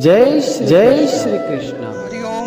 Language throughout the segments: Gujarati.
જય જય શ્રી કૃષ્ણ.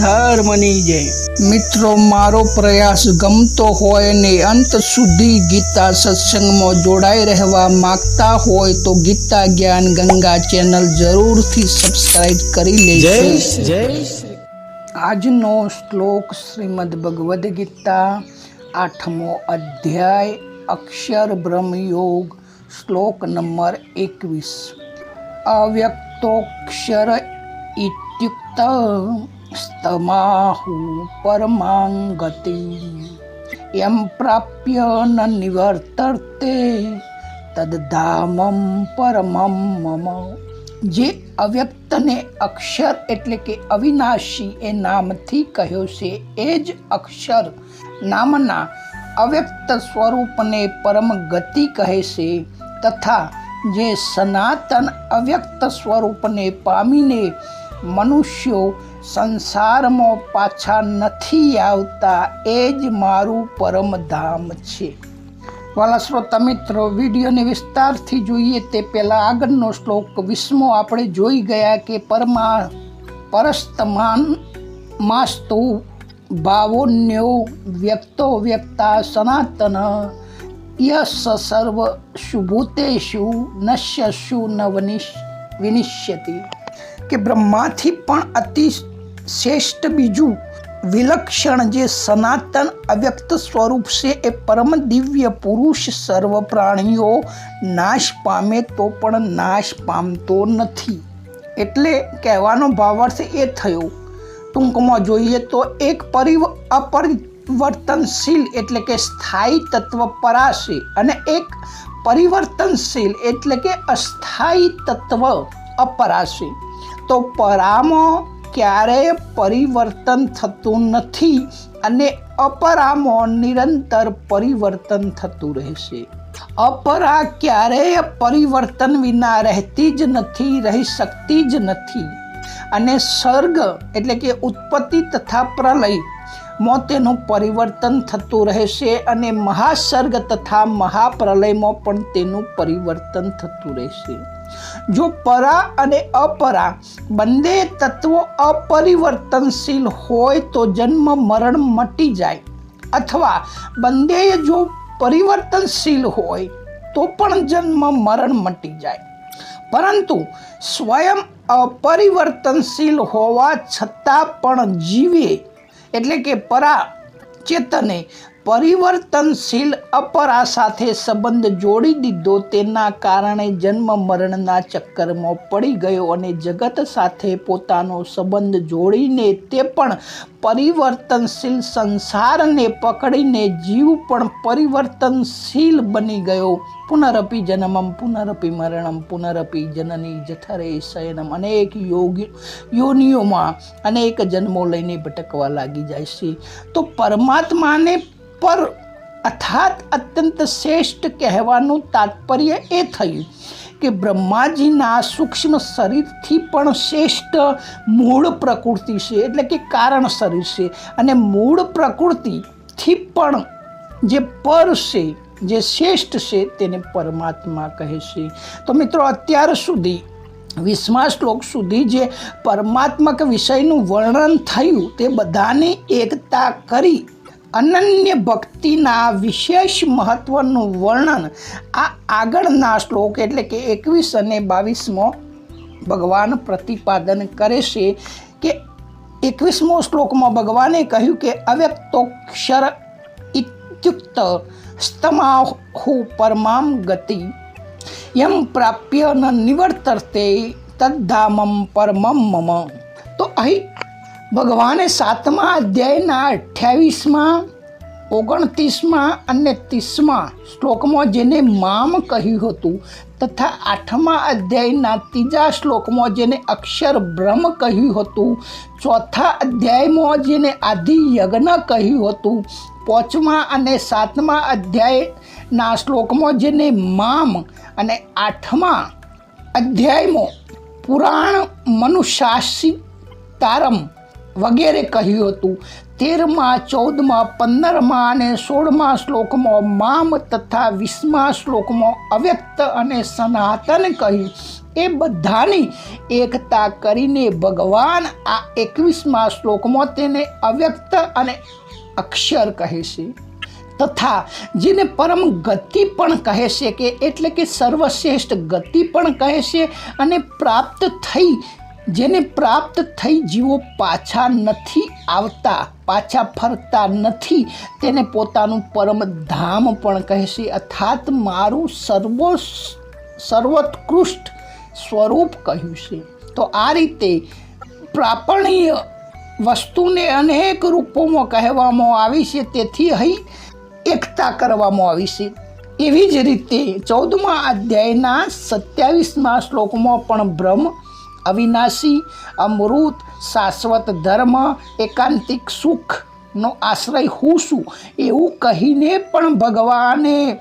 ધર્મની જય મિત્રો મારો પ્રયાસ ગમતો હોય ને અંત સુધી ગીતા સત્સંગમાં જોડાઈ રહેવા માંગતા હોય તો ગીતા જ્ઞાન ગંગા ચેનલ જરૂરથી સબસ્ક્રાઇબ કરી લેજો. જય આજનો શ્લોક શ્રીમદ ભગવદ્ ગીતા આઠમો અધ્યાય અક્ષર બ્રહ્મ યોગ શ્લોક નંબર એકવીસ. અવ્યક્તોક્ષર ઇત્યુક્ત સ્તમાહુ પરમાંગતિ એમ પ્રાપ્ય ન નિવર્તર્તે તદધામમ પરમમ મમ જે અવ્યક્તને અક્ષર એટલે કે અવિનાશી એ નામથી કહ્યો છે, એ જ અક્ષર નામના અવ્યક્ત સ્વરૂપને પરમ ગતિ કહે છે, તથા જે સનાતન અવ્યક્ત સ્વરૂપને પામીને મનુષ્યો સંસારમાં પાછા નથી આવતા, એ જ મારું પરમધામ છે. વાલા શ્રોતા મિત્રો, વિડીયોને વિસ્તારથી જોઈએ તે પહેલાં આગળનો શ્લોક વિસ્મો આપણે જોઈ ગયા કે પરમા પરસ્તમાન માસ્તુ ભાવોન્યો વ્યક્તો વ્યક્તા સનાતન યસ સર્વ શુભૂતેશુ નશ્યશુ ન વનિશ વિનિશ્યતિ. કે બ્રહ્માથી પણ અતિ શ્રેષ્ઠ બીજું વિલક્ષણ જે સનાતન અવ્યક્ત સ્વરૂપ છે એ પરમ દિવ્ય પુરુષ સર્વ પ્રાણીઓ નાશ પામે તો પણ નાશ પામતો નથી. એટલે કહેવાનો ભાવાર્થ એ થયો. ટૂંકમાં જોઈએ તો એક પરિવ અપરિવર્તનશીલ એટલે કે સ્થાયી તત્વ પરાશે અને એક પરિવર્તનશીલ એટલે કે અસ્થાયી તત્વ અપરાશે. તો પરામાં ક્યારેય પરિવર્તન થતું નથી અને અપરામાં નિરંતર પરિવર્તન થતું રહેશે. અપરા ક્યારેય પરિવર્તન વિના રહેતી જ નથી, રહી શકતી જ નથી. અને સર્ગ એટલે કે ઉત્પત્તિ તથા પ્રલયમાં તેનું પરિવર્તન થતું રહેશે અને મહાસર્ગ તથા મહાપ્રલયમાં પણ તેનું પરિવર્તન થતું રહેશે. જો પરા અને અપરા બંને તત્વો અપરિવર્તનશીલ હોય તો જન્મ, મરણ મટી જાય. અથવા બંને જો પરિવર્તનશીલ હોય તો પણ જન્મ, મરણ મટી જાય. પરંતુ સ્વયં અપરિવર્તનશીલ હોવા છતાં પણ જીવે, એટલે કે પરા ચેતને પરિવર્તનશીલ અપરા સાથે સંબંધ જોડી દીધો. તેના કારણે જન્મ મરણના ચક્કરમાં પડી ગયો અને જગત સાથે પોતાનો સંબંધ જોડીને તે પણ પરિવર્તનશીલ સંસારને પકડીને જીવ પણ પરિવર્તનશીલ બની ગયો. પુનરપી જન્મમ, પુનરપી મરણમ, પુનરપી જનની જઠરે શયનમ. અનેક યોગી, યોનિઓમાં અનેક જન્મો લઈને ભટકવા લાગી જાય છે. તો પરમાત્માને પર અર્થાત અત્યંત શ્રેષ્ઠ કહેવાનું તાત્પર્ય એ થયું કે બ્રહ્માજીના સૂક્ષ્મ શરીરથી પણ શ્રેષ્ઠ મૂળ પ્રકૃતિ છે, એટલે કે કારણ શરીર છે. અને મૂળ પ્રકૃતિથી પણ જે પર છે, જે શ્રેષ્ઠ છે તેને પરમાત્મા કહે છે. તો મિત્રો, અત્યાર સુધી, વીસમા શ્લોક સુધી જે પરમાત્મક વિષયનું વર્ણન થયું, તે બધાની એકતા કરી અનન્ય ભક્તિના વિશેષ મહત્વનું વર્ણન આ આગળના શ્લોક એટલે કે એકવીસ અને બાવીસમો ભગવાન પ્રતિપાદન કરે છે કે એકવીસમો શ્લોકમાં ભગવાને કહ્યું કે અવ્યક્તોક્ષર ઇત્યુક્ત સ્તમાહુ પરમામ ગતિ યમ પ્રાપ્ય ન નિવર્તરતે તદ્ધામમ પરમમ મમ. તો અહીં ભગવાને સાતમા અધ્યાયના અઠ્યાવીસમાં, ઓગણત્રીસમાં અને ત્રીસમાં શ્લોકમાં જેને મામ કહ્યું હતું તથા આઠમા અધ્યાયના ત્રીજા શ્લોકમાં જેને અક્ષર બ્રહ્મ કહ્યું હતું, ચોથા અધ્યાયમાં જેને આદિ યજ્ઞ કહ્યું હતું, પાંચમા અને સાતમા અધ્યાયના શ્લોકમાં જેને મામ અને આઠમા અધ્યાયમાં પુરાણ મનુશાસી તારમ વગેરે કહ્યું હતું. તેરમાં, ચૌદમાં, પંદરમાં અને સોળમા શ્લોકમાં મામ તથા વીસમા શ્લોકમાં અવ્યક્ત અને સનાતન કહ્યું. એ બધાની એકતા કરીને ભગવાન આ એકવીસમા શ્લોકમાં તેને અવ્યક્ત અને અક્ષર કહે છે. તથા, જેને પરમ ગતિ પણ કહે છે કે એટલે કે સર્વશ્રેષ્ઠ ગતિ પણ કહે છે અને પ્રાપ્ત થઈ જેને પ્રાપ્ત થઈ જીવો પાછા નથી આવતા, પાછા ફરતા નથી, તેને પોતાનું પરમ ધામ પણ કહેશે. અર્થાત મારું સર્વો સર્વોત્કૃષ્ટ સ્વરૂપ કહ્યું છે. તો આ રીતે પ્રાપણીય વસ્તુને અનેક રૂપોમાં કહેવામાં આવી છે. તેથી અહીં એકતા કરવામાં આવી છે. એવી જ રીતે ચૌદમા અધ્યાયના સત્યાવીસમા શ્લોકમાં પણ બ્રહ્મ અવિનાશી, અમૃત, શાશ્વત ધર્મ, એકાંતિક સુખનો આશ્રય હું છું. એવું કહીને પણ ભગવાને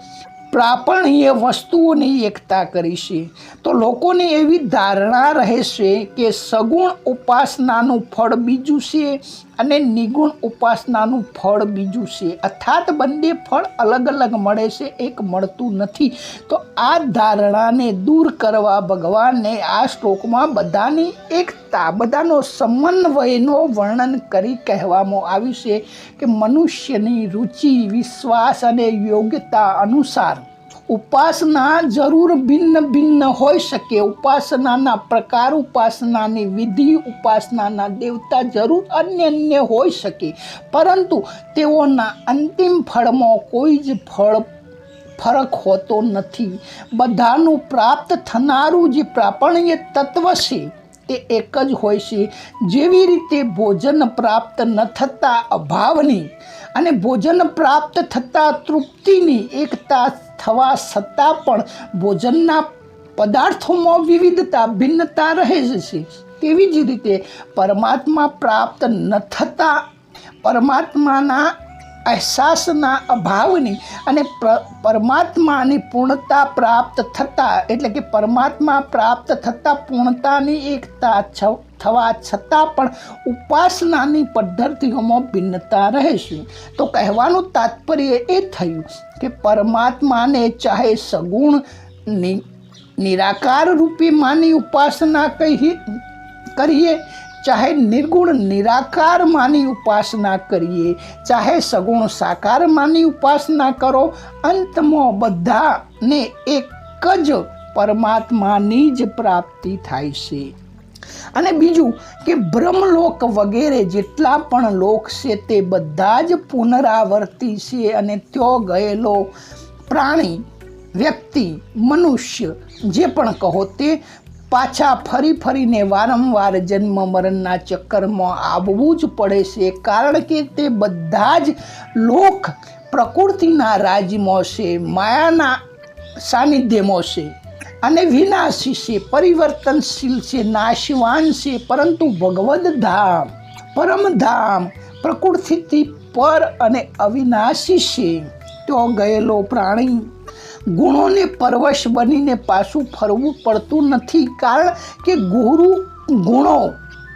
પ્રાપણીય વસ્તુઓની એકતા કરી છે. તો લોકોને એવી ધારણા રહેશે કે સગુણ ઉપાસનાનું ફળ બીજું છે અને નિગુણ ઉપાસનાનું ફળ બીજું છે. અર્થાત બંને ફળ અલગ અલગ મળે છે, એક મળતું નથી. તો આ ધારણાને દૂર કરવા ભગવાને આ શ્લોકમાં બધાની એકતા, બધાનો સમન્વયનો વર્ણન કરી કહેવામાં આવ્યું છે કે મનુષ્યની રુચિ, વિશ્વાસ અને યોગ્યતા અનુસાર ઉપાસના જરૂર ભિન્ન ભિન્ન હોઈ શકે. ઉપાસનાના પ્રકાર, ઉપાસનાની વિધિ, ઉપાસનાના દેવતા જરૂર અન્ય અન્ય હોઈ શકે. પરંતુ તેઓના અંતિમ ફળમાં કોઈ જ ફળ ફરક હોતો નથી. બધાનું પ્રાપ્ત થનારું જે પ્રાપણ્ય તત્વ છે તે એક જ હોય છે. જેવી રીતે ભોજન પ્રાપ્ત ન થતાં અભાવની અને ભોજન પ્રાપ્ત થતાં તૃપ્તિની એકતા થવા છતાં પણ ભોજનના પદાર્થોમાં વિવિધતા, ભિન્નતા રહે છે. તેવી જ રીતે પરમાત્મા પ્રાપ્ત ન થતાં પરમાત્માના અહેસાસના અભાવની અને પરમાત્માની પૂર્ણતા પ્રાપ્ત થતાં, એટલે કે પરમાત્મા પ્રાપ્ત થતાં પૂર્ણતાની એકતા થવા છતાં પણ ઉપાસનાની પદ્ધતિઓમાં ભિન્નતા રહેશે. તો કહેવાનું તાત્પર્ય એ થયું કે પરમાત્માને ચાહે સગુણ નિરાકાર રૂપે માની ઉપાસના કહી, કરીએ ચાહે નિર્ગુણ નિરાકાર માની ઉપાસના કરીએ, ચાહે સગુણ સાકાર માની ઉપાસના કરો, અંતમાં બધાને એક જ પરમાત્માની જ પ્રાપ્તિ થાય છે. અને બીજું કે બ્રહ્મલોક વગેરે જેટલા પણ લોક છે તે બધા જ પુનરાવર્તી છે અને ત્યાં ગયેલો પ્રાણી, વ્યક્તિ, મનુષ્ય, જે પણ કહો તે પાછા ફરી ફરીને વારંવાર જન્મ મરણના ચક્કરમાં આવવું જ પડે છે, કારણ કે તે બધા જ લોક પ્રકૃતિના રાજ્યમાં છે, માયાના સાનિધ્યમાં છે અને વિનાશી છે, પરિવર્તનશીલ છે, નાશવાન છે, પરંતુ ભગવદ્ ધામ પરમધામ પ્રકૃતિથી પર અને અવિનાશી છે. તો ગયેલો પ્રાણી ગુણોને પરવશ બનીને પાછું ફરવું પડતું નથી. કારણ કે ગુરુ ગુણો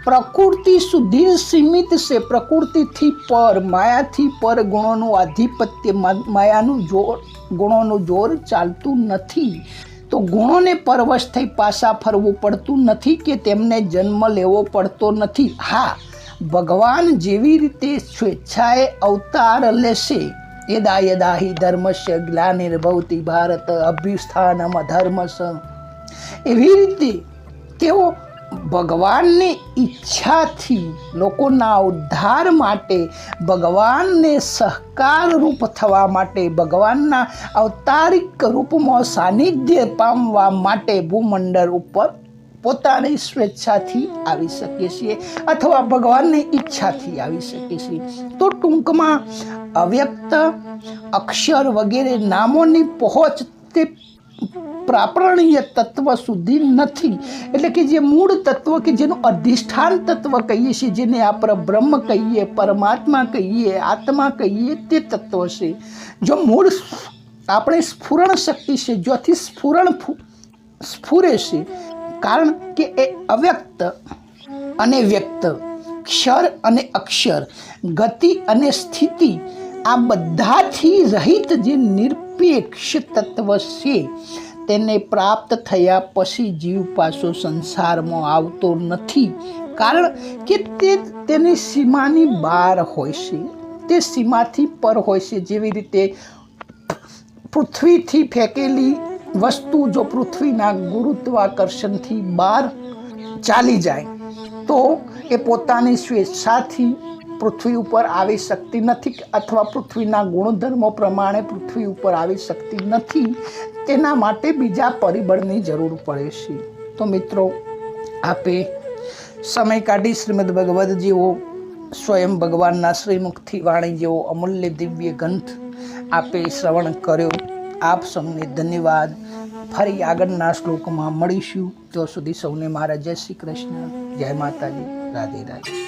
પ્રકૃતિ સુધી સીમિત છે. પ્રકૃતિથી પર, માયાથી પર ગુણોનું આધિપત્ય માયાનું જોર, ગુણોનું જોર ચાલતું નથી. તો ગુણોને પરવશ થઈ પાછા ફરવું પડતું નથી કે તેમને જન્મ લેવો પડતો નથી? હા, ભગવાન જેવી રીતે સ્વેચ્છાએ અવતાર લેશે. યદા યદા હિ ધર્મસ્ય ગ્લાનિર્ભવતી ભારત અભ્યુસ્થાનમ ધર્મસ એવી રીતે તેઓ ભગવાનની ઈચ્છાથી લોકોના ઉદ્ધાર માટે ભગવાનને સહકારરૂપ થવા માટે, ભગવાનના અવતારિક રૂપમાં સાનિધ્ય પામવા માટે ભૂમંડળ ઉપર પોતાની સ્વેચ્છાથી આવી શકીએ છીએ અથવા ભગવાનની ઈચ્છાથી આવી શકીએ છીએ. તો ટૂંકમાં અવ્યક્ત અક્ષર વગેરે નામોની પહોંચ તે પ્રાપરણીય તત્વ સુધી નથી. એટલે કે જે મૂળ તત્વ કે જેનું અધિષ્ઠાન તત્વ કહીએ છીએ, જેને આપણે બ્રહ્મ કહીએ, પરમાત્મા કહીએ, આત્મા કહીએ, તે તત્વ છે. જો મૂળ આપણે સ્ફુરણ શક્તિ છે, જ્યાંથી સ્ફુરણ સ્ફુરે છે, કારણ કે એ અવ્યક્ત અને વ્યક્ત ક્ષર અને અક્ષર, ગતિ અને સ્થિતિ આ બધાથી રહિત જે નિરપેક્ષ તત્વ છે, તેને પ્રાપ્ત થયા પછી જીવ પાછો સંસારમાં આવતો નથી. કારણ કે તે તેની સીમાની બહાર હોય છે. તે સીમાથી પર હોય છે. જેવી રીતે પૃથ્વીથી ફેંકેલી વસ્તુ જો પૃથ્વીના ગુરુત્વાકર્ષણથી બહાર ચાલી જાય, તો એ પોતાની સ્વેચ્છાથી પૃથ્વી ઉપર આવી શકતી નથી અથવા પૃથ્વીના ગુણધર્મો પ્રમાણે પૃથ્વી ઉપર આવી શકતી નથી, તેના માટે બીજા પરિબળની જરૂર પડે છે. તો મિત્રો, આપે સમય કાઢી શ્રીમદ ભગવદ જેવો સ્વયં ભગવાનના શ્રીમુખથી વાણી જેવો અમૂલ્ય દિવ્ય ગ્રંથ આપે શ્રવણ કર્યો. આપ સૌને ધન્યવાદ. ફરી આગળના શ્લોકમાં મળીશું. ત્યાં સુધી સૌને મારા જય શ્રી કૃષ્ણ. જય માતાજી. રાધે રાધે.